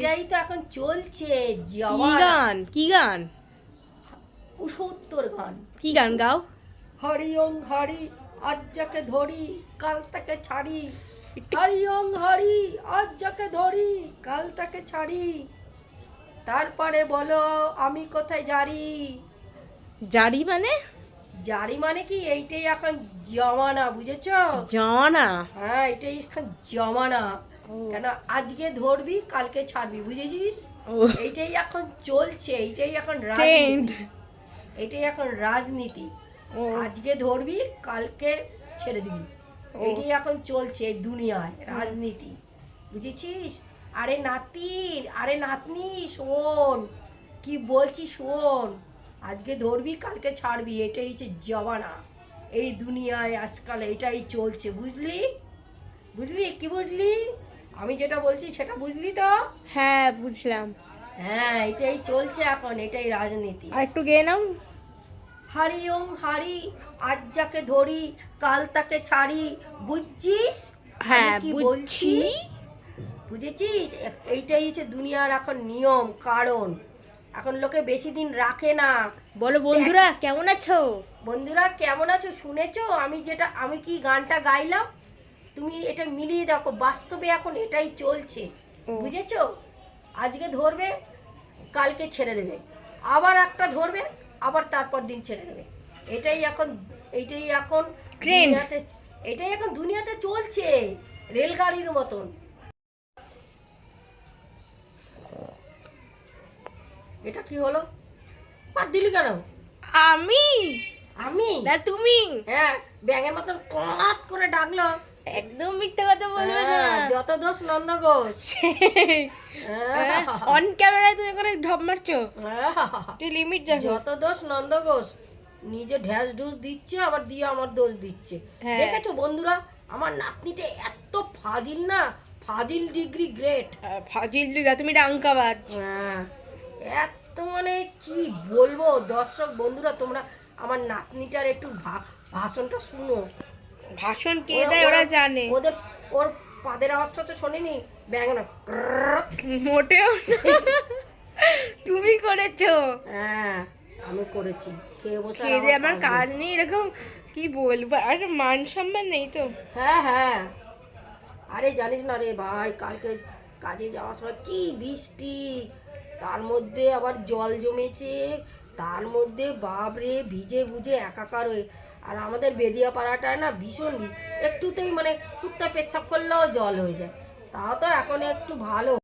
এটাই তো এখন চলছে কি গান? কি গান? গান। কি গান গাও? হরি ওং হরি আজ যাকে ধরি কাল তাকে ছাড়ি। হরি ওং হরি আজ যাকে ধরি কাল তাকে ছাড়ি। তারপরে বলো আমি কোথায় জারি জারি মানে? জারি মানে কি? এইটাই এখন জমানা বুঝেছ? জমানা? হ্যাঁ এটাই এখন জমানা। কেন আজকে ধরবি কালকে ছাড়বি বুঝেছিস? এইটাই এখন চলছে এইটাই এখন রাজনীতি। এটাই এখন রাজনীতি। আজকে ধরবি কালকে ছেড়ে দিবি। এটাই এখন চলছে এই দুনিয়ায় রাজনীতি। বুঝেছিস? আরে নাতি আরে নাতনি শোন। কি বলছি শোন? আজকে ধরবি কালকে ছাড়বি এটাই হচ্ছে জমানা। এই দুনিয়ায় আজকাল এটাই চলছে বুঝলি? বুঝলি? কি বুঝলি? আমি যেটা বলছি সেটা বুঝলি তো? হ্যাঁ বুঝলাম। হ্যাঁ এটাই চলছে এখন এটাই রাজনীতি। আর একটু গেয়ে নাও। হারি ওং হারি আজ যাকে ধরি কাল তাকে ছাড়ি বুঝছিস? হ্যাঁ কি বলছি? বুঝেছিস? এইটাই হচ্ছে দুনিয়ার এখন নিয়ম কারণ। এখন লোকে বেশি দিন রাখে না। বলো বন্ধুরা কেমন আছো? বন্ধুরা কেমন আছো? শুনেছো? আমি যেটা আমি কি গানটা গাইলাম? তুমি এটা মিলিয়ে দেখো বাস্তবে এখন এটাই চলছে। বুঝেছ? আজকে ধরবে কালকে ছেড়ে দেবে। আবার একটা ধরবে আবার তারপর দিন ছেড়ে দেবে। এটাই এখন এইটাই এখন. দুনিয়াতে এটাই এখন দুনিয়াতে চলছে রেলগাড়ির মতন। এটা কি হলো? বাদ দিলি কেন? আমি? আমি? না তুমি? হ্যাঁ ব্যাঙের মতন কাত করে ডাকলো। একদম মিথ্যে কথা বলবে না। হ্যাঁ, যত দোষ নন্দ ঘোষ হ্যাঁ। অন ক্যামেরায় তুমি করে ঢপ মারছো। হ্যাঁ। একটু লিমিট রাখো। যত দোষ নন্দ ঘোষ নিজে ঢ্যাস ঢুস দিচ্ছে আবার দিয়ে আমার দোষ দিচ্ছে। হ্যাঁ। দেখেছ বন্ধুরা আমার নাতনিটা এত ফাজিল না? ফাজিল ডিগ্রি গ্রেট। ফাজিল লিগা তুমি ডাঙ্কাবাজ হ্যাঁ। এত মানে কি বলব দর্শক বন্ধুরা তোমরা আমার নাতনিটার একটু ভাষণটা শুনো। ভাষণ কে দেয় ওরা জানে। ওদের ওর পাদের আওয়াজটা তো শোনেনি। ব্যাঙ না মোটেও তুমি করেছ। হ্যাঁ আমি করেছি। খেয়ে বসে খেয়ে আমার কাজ। নেই এরকম কি বলব? আর মান সম্মান নেই তো। হ্যাঁ হ্যাঁ। আরে জানিস না রে ভাই কালকে কাজে যাওয়ার সময় কি বৃষ্টি। তার মধ্যে আবার জল জমেছে তার মধ্যে বাপরে ভিজে ভুজে একাকার হয়ে আর আমাদের বেদিয়া পাড়াটায় না ভীষণ একটুতেই মানে কুত্তা পেচ্ছাপ করলেও জল হয়ে যায়। তাও তো এখন একটু ভালো।